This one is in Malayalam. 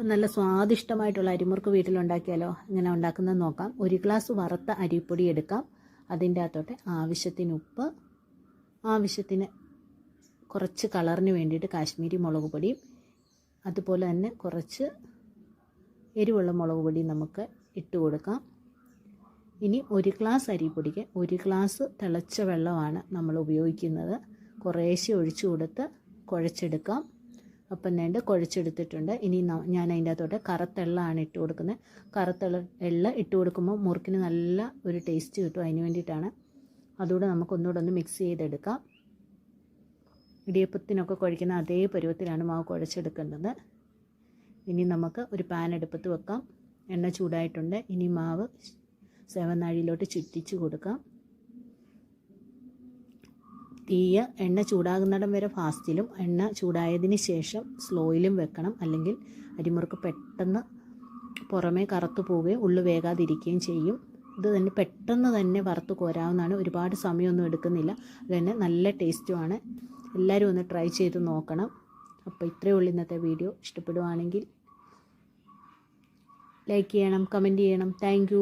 അപ്പം നല്ല സ്വാദിഷ്ടമായിട്ടുള്ള അരിമുറുക്ക് വീട്ടിലുണ്ടാക്കിയാലോ? ഇങ്ങനെ ഉണ്ടാക്കുന്നത് നോക്കാം. ഒരു ഗ്ലാസ് വറുത്ത അരിപ്പൊടി എടുക്കാം. അതിന്റെ അകത്തോട്ട് ആവശ്യത്തിന് ഉപ്പ് ആവശ്യത്തിന് കുറച്ച് കളറിന് വേണ്ടിയിട്ട് കാശ്മീരി മുളക് പൊടിയും അതുപോലെ തന്നെ കുറച്ച് എരിവുള്ള മുളക് പൊടിയും നമുക്ക് ഇട്ട് കൊടുക്കാം. ഇനി ഒരു ഗ്ലാസ് അരിപ്പൊടിക്ക് ഒരു ഗ്ലാസ് തിളച്ച വെള്ളമാണ് നമ്മൾ ഉപയോഗിക്കുന്നത്. കുറേശ്ശെ ഒഴിച്ചു കൊടുത്ത് കുഴച്ചെടുക്കാം. അപ്പം വേണ്ട കുഴച്ചെടുത്തിട്ടുണ്ട്. ഇനി ഞാൻ അതിന്റെ അകത്തോട്ട് കറുത്തെള്ളാണ് ഇട്ട് കൊടുക്കുന്നത്. കറുത്ത എള്ള ഇട്ട് കൊടുക്കുമ്പോൾ മുറുക്കിന് നല്ല ഒരു ടേസ്റ്റ് കിട്ടും അതിന് വേണ്ടിയിട്ടാണ്. അതുകൂടെ നമുക്ക് ഒന്നുകൂടെ ഒന്ന് മിക്സ് ചെയ്തെടുക്കാം. ഇടിയപ്പത്തിനൊക്കെ കുഴിക്കുന്ന അതേ പരുവത്തിലാണ് മാവ് കുഴച്ചെടുക്കേണ്ടത്. ഇനി നമുക്ക് ഒരു പാൻ എടുപ്പത്ത് വെക്കാം. എണ്ണ ചൂടായിട്ടുണ്ട്. ഇനി മാവ് സേവനാഴിയിലോട്ട് ചുറ്റിച്ച് കൊടുക്കാം. തീയ എണ്ണ ചൂടാകുന്നിടം വരെ ഫാസ്റ്റിലും എണ്ണ ചൂടായതിന് ശേഷം സ്ലോയിലും വെക്കണം. അല്ലെങ്കിൽ അരിമുറുക്ക് പെട്ടെന്ന് പുറമേ കറുത്തു പോവുകയും ഉള്ളു വേകാതിരിക്കുകയും ചെയ്യും. ഇത് തന്നെ പെട്ടെന്ന് തന്നെ വറുത്ത് കോരാവുന്നതാണ്. ഒരുപാട് സമയമൊന്നും എടുക്കുന്നില്ല. അത് തന്നെ നല്ല ടേസ്റ്റുമാണ് എല്ലാവരും ഒന്ന് ട്രൈ ചെയ്ത് നോക്കണം. അപ്പോൾ ഇത്രയേ ഉള്ളൂ ഇന്നത്തെ വീഡിയോ ഇഷ്ടപ്പെടുവാണെങ്കിൽ ലൈക്ക് ചെയ്യണം കമന്റ് ചെയ്യണം. താങ്ക്